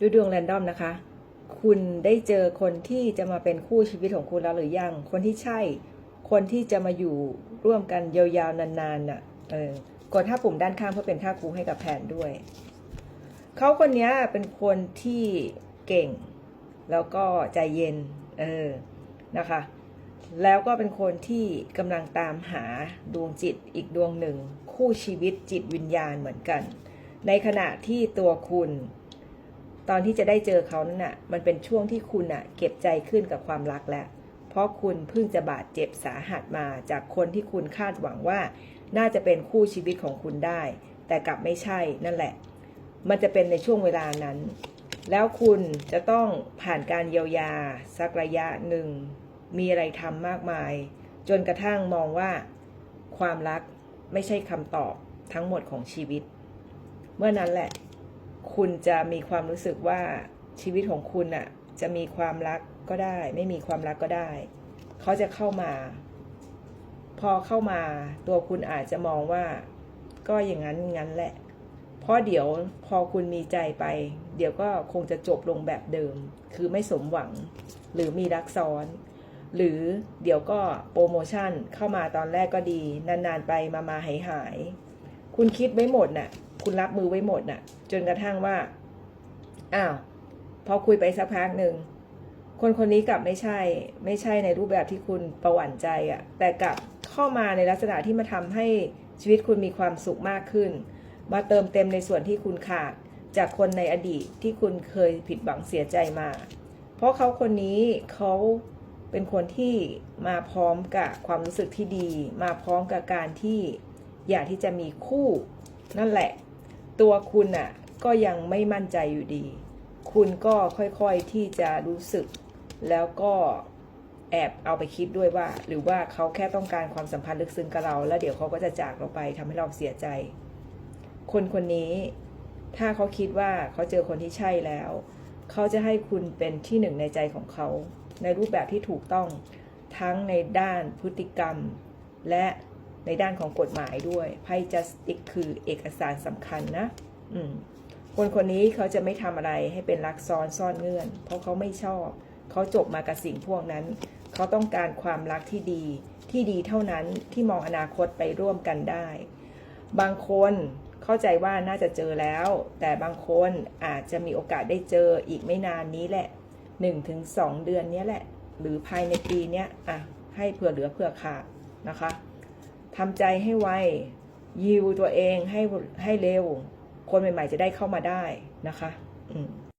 ดูดวงแรนดอมนะคะ คุณได้เจอคนที่จะมาเป็นคู่ชีวิตของคุณแล้วหรือยัง คนที่ใช่ คนที่จะมาอยู่ร่วมกันยาวๆนานๆน่ะ เออกดท่าปุ่มด้านข้างเพื่อเป็นท่าคูให้กับแผนด้วย เขาคนนี้เป็นคนที่เก่ง แล้วก็ใจเย็น เออ นะคะ แล้วก็เป็นคนที่กำลังตามหาดวงจิตอีกดวงหนึ่ง คู่ชีวิตจิตวิญญาณเหมือนกัน ในขณะที่ตัวคุณ ตอนที่จะได้เจอเขานั้นน่ะ มันเป็นช่วงที่คุณน่ะ เก็บใจขึ้นกับความรักแล้ว เพราะคุณเพิ่งจะบาดเจ็บสาหัสมาจากคนที่คุณคาดหวังว่า น่าจะเป็นคู่ชีวิตของคุณได้ แต่กลับไม่ใช่นั่นแหละ มันจะเป็นในช่วงเวลานั้น แล้วคุณจะต้องผ่านการเยียวยา สักระยะหนึ่ง มีอะไรทำมากมาย จนกระทั่งมองว่า ความรักไม่ใช่คำตอบทั้งหมดของชีวิต เมื่อนั้นแหละ คุณจะมีความรู้สึกว่าชีวิตของคุณน่ะจะมีความรักก็ได้ ไม่มีความรักก็ได้ เขาจะเข้ามา พอเข้ามาตัวคุณอาจจะมองว่า ก็อย่างนั้นงั้นแหละ เพราะเดี๋ยวพอคุณมีใจไป เดี๋ยวก็คงจะจบลงแบบเดิม คือไม่สมหวัง หรือมีรักซ้อน หรือเดี๋ยวก็โปรโมชั่นเข้ามาตอนแรกก็ดี นานๆไปมามาหายหาย คุณคิดไว้หมดน่ะ คุณรับมือไว้หมดน่ะ จนกระทั่งว่า อ้าว พอคุยไปสักพักหนึ่ง คนคนนี้กลับไม่ใช่ ไม่ใช่ในรูปแบบที่คุณประหวั่นใจอะ่ะ แต่กลับเข้ามาในลักษณะที่มาทำให้ชีวิตคุณมีความสุขมากขึ้น มาเติมเต็มในส่วนที่คุณขาดจากคนในอดีตที่คุณเคยผิดหวังเสียใจมา เพราะเขาคนนี้เขาเป็นคนที่มาพร้อมกับความรู้สึกที่ดี มาพร้อมกับการที่ อยากที่จะมีคู่ นั่นแหละ ตัวคุณน่ะก็ยังไม่มั่นใจอยู่ดี คุณก็ค่อยๆที่จะรู้สึก แล้วก็แอบเอาไปคิดด้วยว่า หรือว่าเขาแค่ต้องการความสัมพันธ์ลึกซึ้งกับเรา แล้วเดี๋ยวเขาก็จะจากเราไปทำให้เราเสียใจ คนคนนี้ ถ้าเขาคิดว่าเขาเจอคนที่ใช่แล้ว เขาจะให้คุณเป็นที่หนึ่งในใจของเขา ในรูปแบบที่ถูกต้องทั้งในด้านพฤติกรรม และ ในด้านของกฎหมายด้วยไพ่ justice คือเอกสารสำคัญนะคนคนนี้เขาจะไม่ทำอะไรให้เป็นรักซ้อนซ่อนเงื่อน เพราะเขาไม่ชอบ เขาจบมากับสิ่งพวกนั้น เขาต้องการความรักที่ดี ที่ดีเท่านั้นที่มองอนาคตไปร่วมกันได้ บางคนเข้าใจว่าน่าจะเจอแล้ว แต่บางคนอาจจะมีโอกาสได้เจออีกไม่นานนี้แหละ 1-2 เดือนนี้แหละ หรือภายในปีนี้อะให้เผื่อเหลือเผื่อขาดนะคะ ทำใจให้ไวยิวตัวเองให้ให้เร็ว คนใหม่ ๆ จะได้เข้ามาได้นะคะ อืม